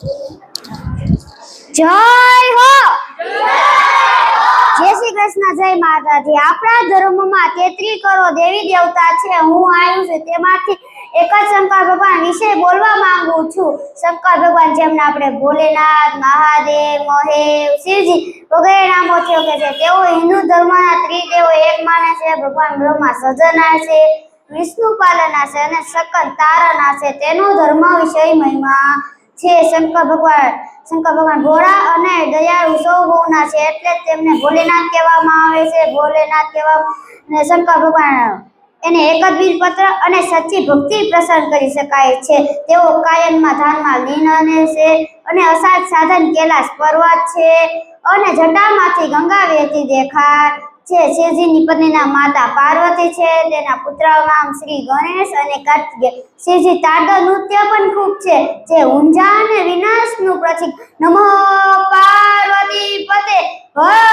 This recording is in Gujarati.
જય હો! જય શ્રી કૃષ્ણ, જય માતાજી. આપણા ધર્મમાં તેત્રી કરો દેવી દેવતા છે. હું આવ્યું છું તેમાંથી એક જ શંકર ભગવાન વિશે બોલવા માંગુ છું. શંકર ભગવાન જેમને આપણે ભોલેનાથ, મહાદેવ, મહેવ, શિવજી વગેરે નામોથી ઓળખે છે, તેઓ હિન્દુ ધર્મના ત્રિદેવો, એક માને છે, ભગવાન બ્રહ્મા સજના છે, વિષ્ણુ પાલના છે અને શકન તારના છે. તેનો ધર્મ વિષય મહિમા છે શંકર ભગવાન. શંકર ભગવાન ભોળા અને દયાળુ સૌ ગુણના છે એટલે તેમને ભોલેનાથ કહેવામાં આવે છે. ભોલેનાથ કહેવામાં શંકર ભગવાન એને એક જ બીજપત્ર અને સચ્ચી ભક્તિ પ્રસન્ન કરી શકાય છે. તેઓ કાયમમાં ધ્યાનમાં લીન અને છે અને અસાધ સાધન કેલાશ પર્વત છે અને જટામાંથી ગંગા વહેતી દેખાય. છે શિવજીની પત્નીના માતા પાર્વતી છે, તેના પુત્રનું નામ શ્રી ગણેશ અને કાર્તિકેય શિવજી તાડો નૃત્ય પણ ખૂબ છે, જે ઊંઝા અને વિનાશનું પ્રતીક. નમો પાર્વતી પતે. હર